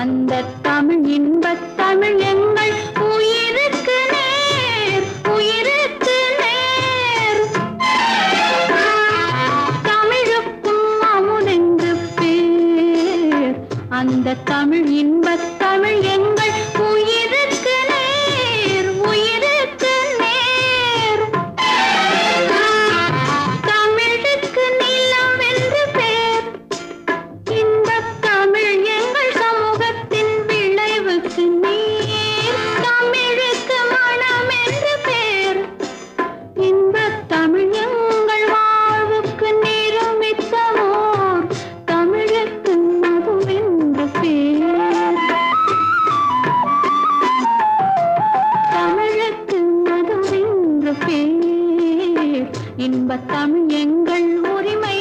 அந்த தமிழ் இன்பத் தமிழ் எங்கள் உயிருக்கு நேர் உயிருக்கு நேர். தமிழுக்கும் அமுதென்று பேர். அந்த தமிழ் இன்பத் இன்பத்தமிழ் எங்கள் உரிமை